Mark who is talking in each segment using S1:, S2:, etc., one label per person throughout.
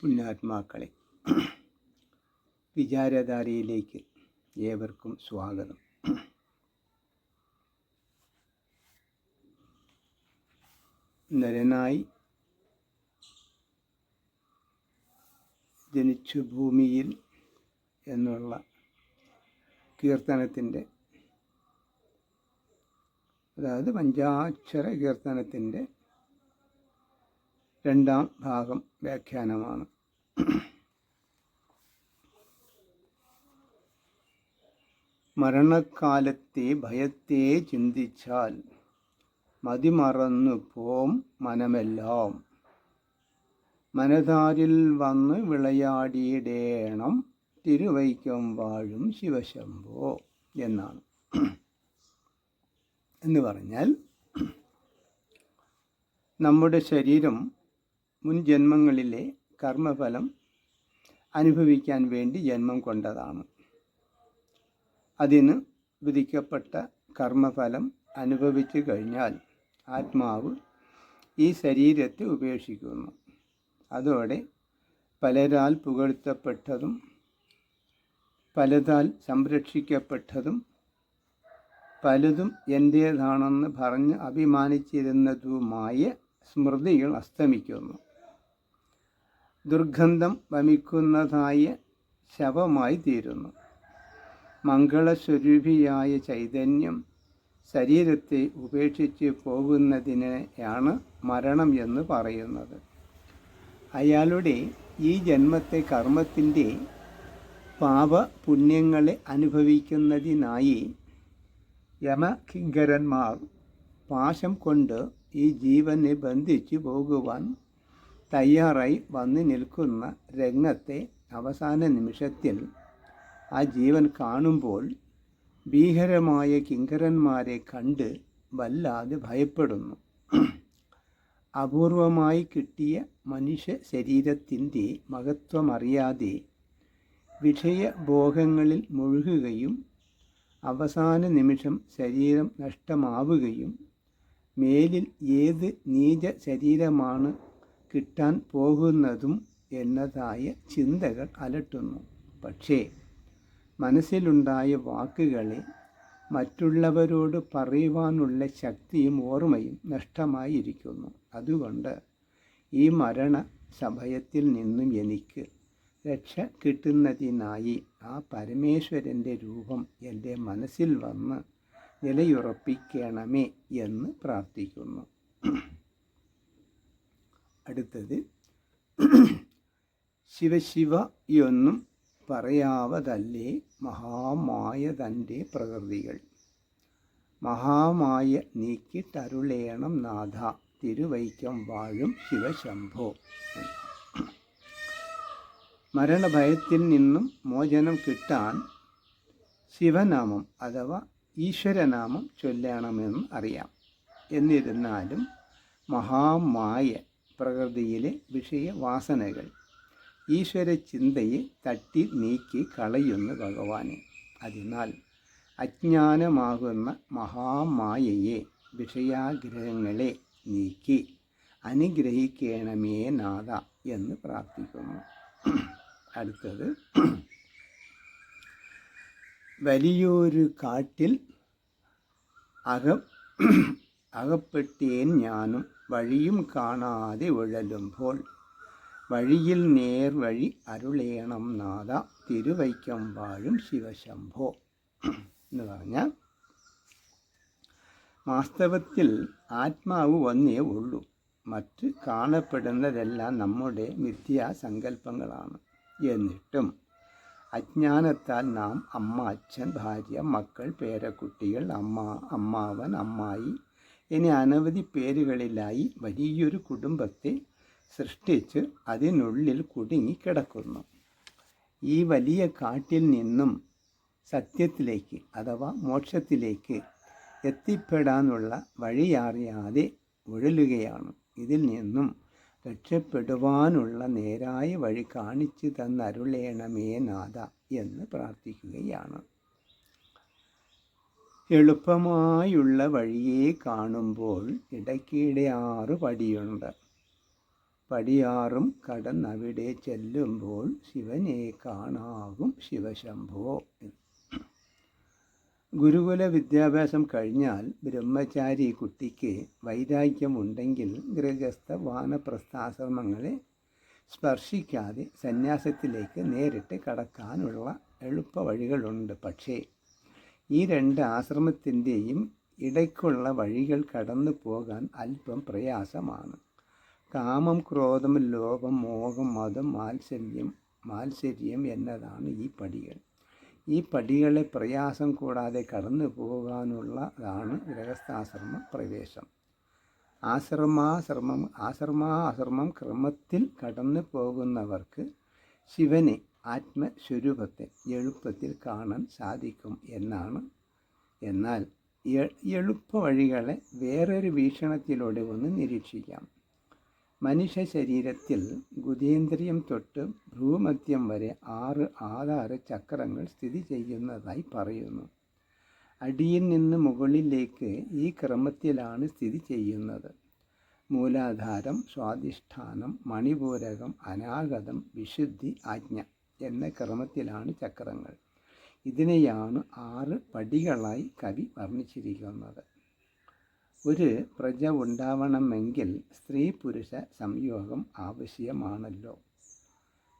S1: പുണ്യാത്മാക്കളെ. വിചാരധാരയിലേക്ക് ഏവർക്കും സ്വാഗതം. നരനായി ജനിച്ചു ഭൂമിയിൽ എന്നുള്ള കീർത്തനത്തിന്റെ അതായത് പഞ്ചാക്ഷര കീർത്തനത്തിന്റെ രണ്ടാം ഭാഗം വ്യാഖ്യാനമാണ്. മരണക്കാലത്തെ ഭയത്തെ ചിന്തിച്ചാൽ മതിമറന്നു പോം മനമെല്ലാം. മനതാരിൽ വന്ന് വിളയാടിയിടേണം തിരുവൈക്കം വാഴും ശിവശംഭോ എന്നാണ്. എന്ന് പറഞ്ഞാൽ നമ്മുടെ ശരീരം മുൻ ജന്മങ്ങളിലെ കർമ്മഫലം അനുഭവിക്കാൻ വേണ്ടി ജന്മം കൊണ്ടതാണ്. അതിന് വിധിക്കപ്പെട്ട കർമ്മഫലം അനുഭവിച്ചു കഴിഞ്ഞാൽ ആത്മാവ് ഈ ശരീരത്തെ ഉപേക്ഷിക്കുന്നു. അതോടെ പലരാൽ പുകഴ്ത്തപ്പെട്ടതും പലതാൽ സംരക്ഷിക്കപ്പെട്ടതും പലതും എന്റേതാണെന്ന് പറഞ്ഞ് അഭിമാനിച്ചിരുന്നതുമായ സ്മൃതികൾ അസ്തമിക്കുന്നു. ദുർഗന്ധം വമിക്കുന്നതായ ശവമായി തീരുന്നു. മംഗളസ്വരൂപിയായ ചൈതന്യം ശരീരത്തെ ഉപേക്ഷിച്ച് പോകുന്നതിനെയാണ് മരണം എന്ന് പറയുന്നത്. അയാളുടെ ഈ ജന്മത്തെ കർമ്മത്തിന്റെ പാപ പുണ്യങ്ങളെ അനുഭവിക്കുന്നതിനായി യമകിങ്കരന്മാർ പാശം കൊണ്ട് ഈ ജീവനെ ബന്ധിച്ചു പോകുവാൻ തയ്യാറായി വന്നു നിൽക്കുന്ന രംഗത്തെ അവസാന നിമിഷത്തിൽ ആ ജീവൻ കാണുമ്പോൾ ഭീകരമായ കിങ്കരന്മാരെ കണ്ട് വല്ലാതെ ഭയപ്പെടുന്നു. അപൂർവമായി കിട്ടിയ മനുഷ്യ ശരീരത്തിന്റെ മഹത്വമറിയാതെ വിഷയഭോഗങ്ങളിൽ മുഴുകുകയും അവസാന നിമിഷം ശരീരം നഷ്ടമാവുകയും മേലിൽ ഏത് നീച ശരീരമാണ് കിട്ടാൻ പോകുന്നതും എന്നതായ ചിന്തകൾ അലട്ടുന്നു. പക്ഷേ മനസ്സിലുണ്ടായ വാക്കുകളെ മറ്റുള്ളവരോട് പറയുവാനുള്ള ശക്തിയും ഓർമ്മയും നഷ്ടമായിരിക്കുന്നു. അതുകൊണ്ട് ഈ മരണ സഭയത്തിൽ നിന്നും എനിക്ക് രക്ഷ കിട്ടുന്നതിനായി ആ പരമേശ്വരന്റെ രൂപം എന്റെ മനസ്സിൽ വന്ന് നിലയുറപ്പിക്കണമേ എന്ന് പ്രാർത്ഥിക്കുന്നു. അടുത്തത്. ശിവശിവ എന്നും പറയാവതല്ലേ മഹാമായ തന്റെ പ്രകൃതികൾ. മഹാമായ നീക്കിട്ടരുളേണം നാഥ തിരുവൈക്കം വാഴും ശിവശംഭോ. മരണഭയത്തിൽ നിന്നും മോചനം കിട്ടാൻ ശിവനാമം അഥവാ ഈശ്വരനാമം ചൊല്ലണമെന്ന് അറിയാം. എന്നിരുന്നാലും മഹാമായ പ്രകൃതിയിലെ വിഷയവാസനകൾ. ഈശ്വര ചിന്തയെ തട്ടി നീക്കി കളയുന്നു ഭഗവാനെ. അതിനാൽ അജ്ഞാനമാകുന്ന മഹാമായയെ വിഷയാഗ്രഹങ്ങളെ നീക്കി അനുഗ്രഹിക്കണമേ നാഥ എന്ന് പ്രാർത്ഥിക്കുന്നു. അടുത്തത്. വലിയൊരു കാട്ടിൽ അക അകപ്പെട്ടേൻ ഞാനും വഴിയും കാണാതെ ഉഴലുമ്പോൾ വഴിയിൽ നേർവഴി അരുളേണം നാഥ തിരുവൈക്കം വാഴും ശിവശംഭോ. എന്ന് പറഞ്ഞാൽ വാസ്തവത്തിൽ ആത്മാവ് ഒന്നേ ഉള്ളൂ. മറ്റ് കാണപ്പെടുന്നതെല്ലാം നമ്മുടെ മിഥ്യാസങ്കല്പങ്ങളാണ് എന്നിട്ടും അജ്ഞാനത്താൽ നാം അമ്മ അച്ഛൻ ഭാര്യ മക്കൾ പേരക്കുട്ടികൾ അമ്മ അമ്മാവൻ അമ്മായി ഇനി അനവധി പേരുകളിലായി വലിയൊരു കുടുംബത്തെ സൃഷ്ടിച്ച് അതിനുള്ളിൽ കുടുങ്ങി കിടക്കുന്നു. ഈ വലിയ കാട്ടിൽ നിന്നും സത്യത്തിലേക്ക് അഥവാ മോക്ഷത്തിലേക്ക് എത്തിപ്പെടാനുള്ള വഴിയറിയാതെ ഉഴലുകയാണ്. ഇതിൽ നിന്നും രക്ഷപ്പെടുവാനുള്ള നേരായ വഴി കാണിച്ചു തന്നരുളേണമേ നാഥ എന്ന് പ്രാർത്ഥിക്കുകയാണ്. എളുപ്പമായുള്ള വഴിയെ കാണുമ്പോൾ ഇടയ്ക്കിടെ ആറ് പടിയുണ്ട്. പടിയാറും കടന്നവിടെ ചെല്ലുമ്പോൾ ശിവനെ കാണാകും ശിവശംഭോ. ഗുരുകുല വിദ്യാഭ്യാസം കഴിഞ്ഞാൽ ബ്രഹ്മചാരി കുട്ടിക്ക് വൈരാഗ്യമുണ്ടെങ്കിൽ ഗൃഹസ്ഥ വാനപ്രസ്ഥാശ്രമങ്ങളെ സ്പർശിക്കാതെ സന്യാസത്തിലേക്ക് നേരിട്ട് കടക്കാനുള്ള എളുപ്പ വഴികളുണ്ട് പക്ഷേ ഈ രണ്ട് ആശ്രമത്തിന്റെയും ഇടയ്ക്കുള്ള വഴികൾ കടന്നു പോകാൻ അല്പം പ്രയാസമാണ്. കാമം ക്രോധം ലോകം മോഹം മതം മാത്സല്യം മാത്സര്യം എന്നതാണ് ഈ പടികൾ. ഈ പടികളെ പ്രയാസം കൂടാതെ കടന്നു പോകാനുള്ളതാണ് ഗൃഹസ്ഥാശ്രമ പ്രവേശം. ആശ്രമാശ്രമം ആശ്രമാശ്രമം ക്രമത്തിൽ കടന്നു പോകുന്നവർക്ക് ശിവനെ ആത്മസ്വരൂപത്തെ എളുപ്പത്തിൽ കാണാൻ സാധിക്കും എന്നാണ്. എന്നാൽ എളുപ്പ വഴികളെ വേറൊരു വീക്ഷണത്തിലൂടെ ഒന്ന് നിരീക്ഷിക്കാം. മനുഷ്യ ശരീരത്തിൽ ഗുതേന്ദ്രിയം തൊട്ട് ഭ്രൂമധ്യം വരെ ആറ് ആധാര ചക്രങ്ങൾ സ്ഥിതി ചെയ്യുന്നതായി പറയുന്നു. അടിയിൽ നിന്ന് മുകളിലേക്ക് ഈ ക്രമത്തിലാണ് സ്ഥിതി ചെയ്യുന്നത്. മൂലാധാരം സ്വാധിഷ്ഠാനം മണിപൂരകം അനാഗതം വിശുദ്ധി ആജ്ഞ. എന്ന ക്രമത്തിലാണ് ചക്രങ്ങൾ. ഇതിനെയാണ് ആറ് പടികളായി കവി വർണിച്ചിരിക്കുന്നത്. ഒരു പ്രജ ഉണ്ടാവണമെങ്കിൽ സ്ത്രീ പുരുഷ സംയോഗം ആവശ്യമാണല്ലോ.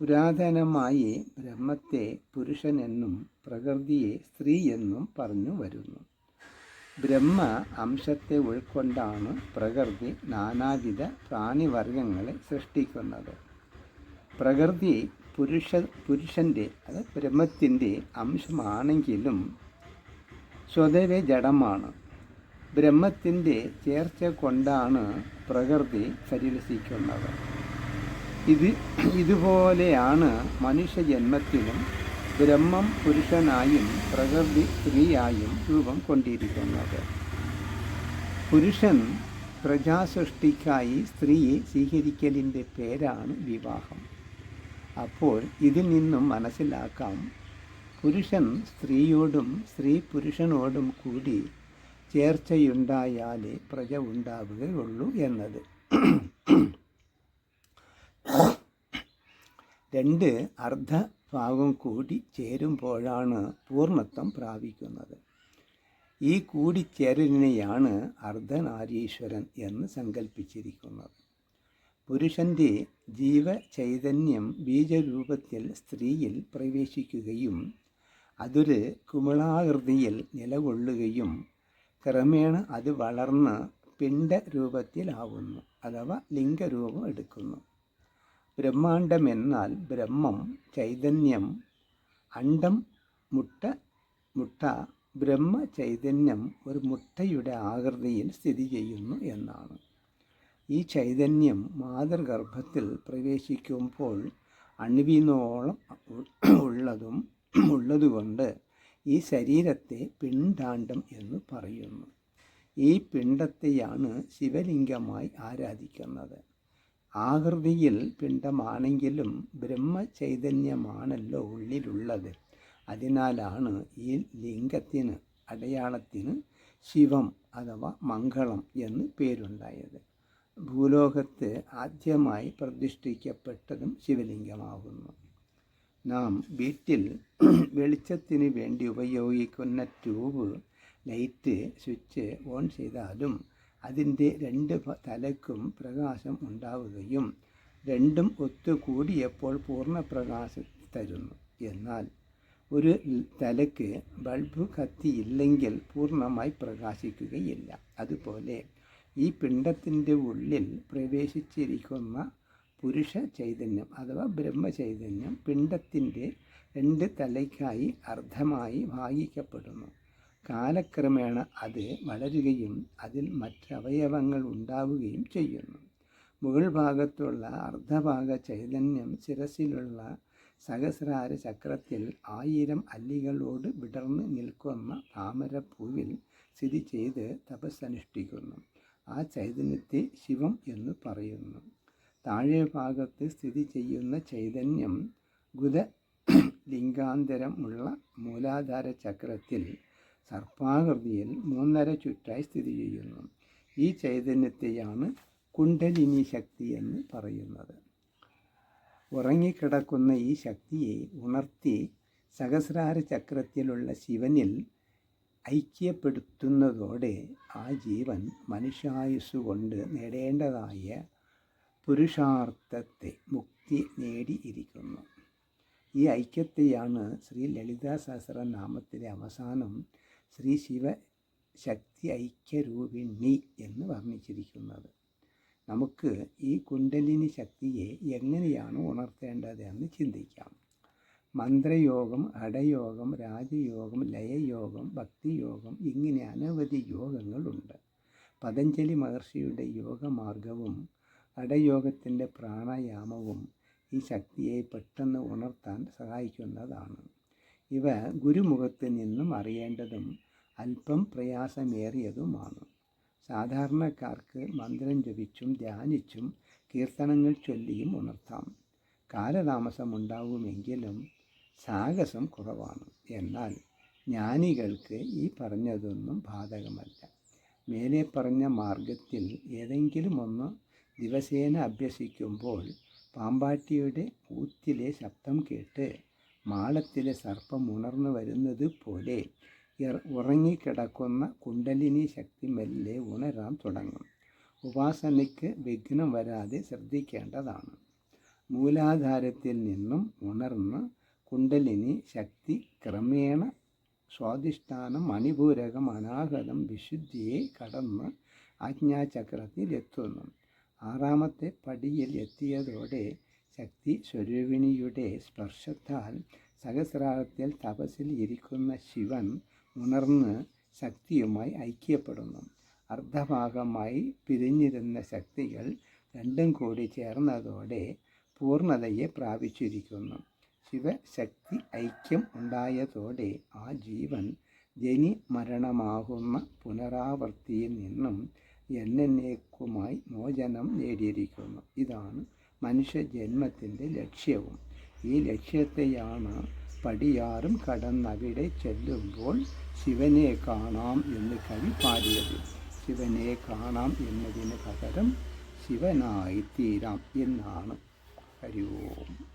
S1: പുരാതനമായി ബ്രഹ്മത്തെ പുരുഷനെന്നും പ്രകൃതിയെ സ്ത്രീ എന്നും പറഞ്ഞു വരുന്നു. ബ്രഹ്മ അംശത്തെ ഉൾക്കൊണ്ടാണ് പ്രകൃതി നാനാവിധ പ്രാണിവർഗങ്ങളെ സൃഷ്ടിക്കുന്നത്. പ്രകൃതി പുരുഷ പുരുഷന്റെ അത് ബ്രഹ്മത്തിന്റെ അംശമാണെങ്കിലും സ്വതവേ ജഡമാണ്. ബ്രഹ്മത്തിന്റെ ചേർച്ച കൊണ്ടാണ് പ്രകൃതി പരിരസിക്കുന്നത് ഇത് ഇതുപോലെയാണ് മനുഷ്യജന്മത്തിലും ബ്രഹ്മം പുരുഷനായും പ്രകൃതി സ്ത്രീയായും രൂപം കൊണ്ടിരിക്കുന്നത്. പുരുഷൻ പ്രജാസൃഷ്ടിക്കായി സ്ത്രീയെ സ്വീകരിക്കലിന്റെ പേരാണ് വിവാഹം. അപ്പോൾ ഇതിൽ നിന്നും മനസ്സിലാക്കാം. പുരുഷൻ സ്ത്രീയോടും സ്ത്രീ പുരുഷനോടും കൂടി ചേർച്ചയുണ്ടായാലേ പ്രജ ഉണ്ടാവുകയുള്ളൂ എന്നത്. രണ്ട് അർദ്ധ ഭാഗം കൂടി ചേരുമ്പോഴാണ് പൂർണത്വം പ്രാപിക്കുന്നത്. ഈ കൂടിച്ചേരലിനെയാണ് അർദ്ധനാരീശ്വരൻ എന്ന് സങ്കല്പിച്ചിരിക്കുന്നത് പുരുഷന്റെ ജീവചൈതന്യം ബീജരൂപത്തിൽ സ്ത്രീയിൽ പ്രവേശിക്കുകയും അതൊരു കുമിളാകൃതിയിൽ നിലകൊള്ളുകയും ക്രമേണ അത് വളർന്ന് പിണ്ഡരൂപത്തിലാവുന്നു അഥവാ ലിംഗരൂപം എടുക്കുന്നു. ബ്രഹ്മാണ്ടം എന്നാൽ ബ്രഹ്മം ചൈതന്യം അണ്ടം മുട്ട മുട്ട ബ്രഹ്മ ചൈതന്യം ഒരു മുട്ടയുടെ ആകൃതിയിൽ സ്ഥിതി ചെയ്യുന്നു എന്നാണ്. ഈ ചൈതന്യം മാതൃഗർഭത്തിൽ പ്രവേശിക്കുമ്പോൾ അണുവിനോളം ഉള്ളതും ഉള്ളതുകൊണ്ട് ഈ ശരീരത്തെ പിണ്ടാണ്ടം എന്ന് പറയുന്നു. ഈ പിണ്ടത്തെയാണ് ശിവലിംഗമായി ആരാധിക്കുന്നത്. ആകൃതിയിൽ പിണ്ടമാണെങ്കിലും ബ്രഹ്മചൈതന്യമാണല്ലോ ഉള്ളിലുള്ളത്. അതിനാലാണ് ഈ ലിംഗത്തിന് അടയാളത്തിന് ശിവം അഥവാ മംഗളം എന്ന് പേരുണ്ടായത്. ഭൂലോകത്ത് ആദ്യമായി പ്രതിഷ്ഠിക്കപ്പെട്ടതും ശിവലിംഗമാകുന്നു. നാം വീട്ടിൽ വെളിച്ചത്തിന് വേണ്ടി ഉപയോഗിക്കുന്ന ട്യൂബ് ലൈറ്റ് സ്വിച്ച് ഓൺ ചെയ്താലും അതിന്റെ രണ്ട് തലക്കും പ്രകാശം ഉണ്ടാവുകയും രണ്ടും ഒത്തുകൂടിയപ്പോൾ പൂർണപ്രകാശം തരുന്നു. എന്നാൽ ഒരു തലക്ക് ബൾബ് കത്തിയില്ലെങ്കിൽ പൂർണമായി പ്രകാശിക്കുകയില്ല. അതുപോലെ ഈ പിണ്ടത്തിന്റെ ഉള്ളിൽ പ്രവേശിച്ചിരിക്കുന്ന പുരുഷ ചൈതന്യം അഥവാ ബ്രഹ്മചൈതന്യം പിണ്ടത്തിന്റെ രണ്ട് തലയ്ക്കായി അർദ്ധമായി ഭാഗിക്കപ്പെടുന്നു. കാലക്രമേണ അത് വളരുകയും അതിൽ മറ്റവയവങ്ങൾ ഉണ്ടാവുകയും ചെയ്യുന്നു. മുകൾ ഭാഗത്തുള്ള അർദ്ധഭാഗ ചൈതന്യം ശിരസിലുള്ള സഹസ്രാര ചക്രത്തിൽ ആയിരം അല്ലികളോട് വിടർന്ന് നിൽക്കുന്ന താമരപ്പൂവിൽ സ്ഥിതി ചെയ്ത് തപസ്സനുഷ്ഠിക്കുന്നു. ആ ചൈതന്യത്തെ ശിവം എന്ന് പറയുന്നു. താഴെ ഭാഗത്ത് സ്ഥിതി ചെയ്യുന്ന ചൈതന്യം ഗുദ ലിംഗാന്തരമുള്ള മൂലാധാര ചക്രത്തിൽ സർപ്പാകൃതിയിൽ മൂന്നര ചുറ്റായി സ്ഥിതി ചെയ്യുന്നു. ഈ ചൈതന്യത്തെയാണ് കുണ്ടലിനി ശക്തി എന്ന് പറയുന്നത്. ഉറങ്ങിക്കിടക്കുന്ന ഈ ശക്തിയെ ഉണർത്തി സഹസ്രാര ചക്രത്തിലുള്ള ശിവനിൽ ഐക്യപ്പെടുത്തുന്നതോടെ ആ ജീവൻ മനുഷ്യായുസ്സുകൊണ്ട് നേടേണ്ടതായ പുരുഷാർത്ഥത്തെ മുക്തി നേടിയിരിക്കുന്നു. ഈ ഐക്യത്തെയാണ് ശ്രീ ലളിതാ സഹസ്രനാമത്തിലെ അവസാനം ശ്രീ ശിവ ശക്തി ഐക്യരൂപിണി എന്ന് വർണിച്ചിരിക്കുന്നത്. നമുക്ക് ഈ കുണ്ടലിനി ശക്തിയെ എങ്ങനെയാണ് ഉണർത്തേണ്ടത് എന്ന് ചിന്തിക്കാം. മന്ത്രയോഗം അടയോഗം രാജയോഗം ലയയോഗം ഭക്തിയോഗം ഇങ്ങനെ അനവധി യോഗങ്ങളുണ്ട്. പതഞ്ജലി മഹർഷിയുടെ യോഗമാർഗവും അടയോഗത്തിന്റെ പ്രാണായാമവും ഈ ശക്തിയെ പെട്ടെന്ന് ഉണർത്താൻ സഹായിക്കുന്നതാണ്. ഇവ ഗുരുമുഖത്ത് നിന്നും അറിയേണ്ടതും അല്പം പ്രയാസമേറിയതുമാണ്. സാധാരണക്കാർക്ക് മന്ത്രം ജപിച്ചും ധ്യാനിച്ചും കീർത്തനങ്ങൾ ചൊല്ലിയും ഉണർത്താം. കാലതാമസമുണ്ടാവുമെങ്കിലും സാഹസം കുറവാണ്. എന്നാൽ ജ്ഞാനികൾക്ക് ഈ പറഞ്ഞതൊന്നും ബാധകമല്ല. മേലെ പറഞ്ഞ മാർഗത്തിൽ ഏതെങ്കിലും ഒന്ന് ദിവസേന അഭ്യസിക്കുമ്പോൾ പാമ്പാട്ടിയുടെ കൂത്തിലെ ശബ്ദം കേട്ട് മാളത്തിലെ സർപ്പം ഉണർന്നു വരുന്നത് പോലെ ഉറങ്ങിക്കിടക്കുന്ന കുണ്ടലിനി ശക്തി മെല്ലെ ഉണരാൻ തുടങ്ങും. ഉപാസനയ്ക്ക് വിഘ്നം വരാതെ ശ്രദ്ധിക്കേണ്ടതാണ്. മൂലാധാരത്തിൽ നിന്നും ഉണർന്ന് കുണ്ടലിനി ശക്തി ക്രമേണ സ്വാധിഷ്ഠാനം മണിപൂരകം അനാഹതം വിശുദ്ധിയെ കടന്ന് ആജ്ഞാചക്രത്തിൽ എത്തുന്നു. ആറാമത്തെ പടിയിൽ എത്തിയതോടെ ശക്തി സ്വരൂപിണിയുടെ സ്പർശത്താൽ സഹസ്രാരത്തിൽ തപസ്സിൽ ഇരിക്കുന്ന ശിവൻ ഉണർന്ന് ശക്തിയുമായി ഐക്യപ്പെടുന്നു. അർദ്ധഭാഗമായി പിരിഞ്ഞിരുന്ന ശക്തികൾ രണ്ടും കൂടി ചേർന്നതോടെ പൂർണതയെ പ്രാപിച്ചിരിക്കുന്നു. ശിവശക്തി ഐക്യം ഉണ്ടായതോടെ ആ ജീവൻ ജനി മരണമാകുന്ന പുനരാവർത്തിയിൽ നിന്നും എന്നേക്കുമായി മോചനം നേടിയിരിക്കുന്നു. ഇതാണ് മനുഷ്യജന്മത്തിന്റെ ലക്ഷ്യവും. ഈ ലക്ഷ്യത്തെയാണ് പടിയാറും കടന്നവിടെ ചെല്ലുമ്പോൾ ശിവനെ കാണാം എന്ന് കവി പാടിയത്. ശിവനെ കാണാം എന്നതിന് പകരം ശിവനായിത്തീരാം എന്നാണ്. ഹരി ഓം.